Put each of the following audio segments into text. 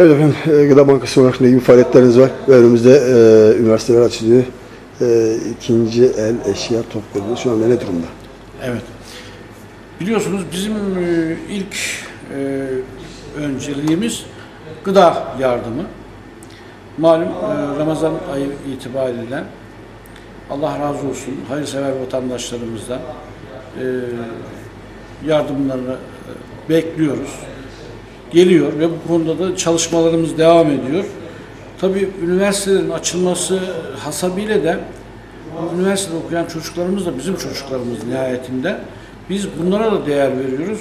Evet efendim, e, Gıda Bankası olarak ne gibi faaliyetleriniz var? Önümüzde e, üniversiteler açılıyor. E, ikinci el eşya topluyor. Şu anda ne durumda? Evet. Biliyorsunuz bizim e, ilk e, önceliğimiz gıda yardımı. Malum e, Ramazan ayı itibariyle Allah razı olsun hayırsever vatandaşlarımızdan e, yardımlarını e, bekliyoruz. Geliyor ve bu konuda da çalışmalarımız devam ediyor. Tabii üniversitelerin açılması hasabıyla bu üniversitede okuyan çocuklarımız da bizim çocuklarımız nihayetinde. Biz bunlara da değer veriyoruz.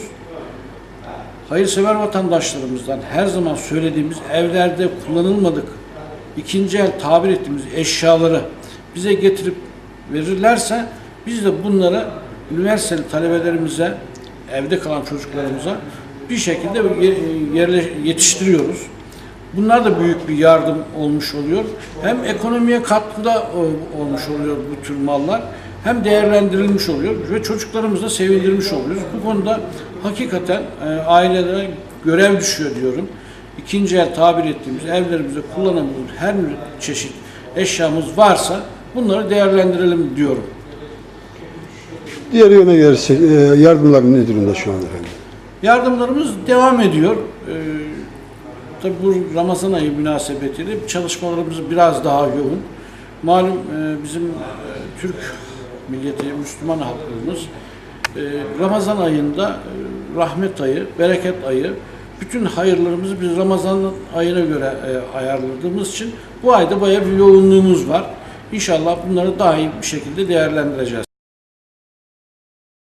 Hayırsever vatandaşlarımızdan her zaman söylediğimiz evlerde kullanılmadık, ikinci el tabir ettiğimiz eşyaları bize getirip verirlerse biz de bunları üniversiteli talebelerimize, evde kalan çocuklarımıza bir şekilde ye- yerle- yetiştiriyoruz. Bunlar da büyük bir yardım olmuş oluyor. Hem ekonomiye katkıda o- olmuş oluyor bu tür mallar hem değerlendirilmiş oluyor ve çocuklarımızı da sevindirmiş oluyoruz. Bu konuda hakikaten e, ailelere görev düşüyor diyorum. İkinci el tabir ettiğimiz evlerimizde kullanılan her çeşit eşyamız varsa bunları değerlendirelim diyorum. Diğer yöne gelirsek, e, yardımlar ne durumda şu anda efendim? Yardımlarımız devam ediyor. Ee, tabii bu Ramazan ayı münasebetiyle çalışmalarımız biraz daha yoğun. Malum e, bizim e, Türk milleti, Müslüman halklarımız e, Ramazan ayında e, rahmet ayı, bereket ayı, bütün hayırlarımızı biz Ramazan ayına göre e, ayarladığımız için bu ayda bayağı bir yoğunluğumuz var. İnşallah bunları daha iyi bir şekilde değerlendireceğiz.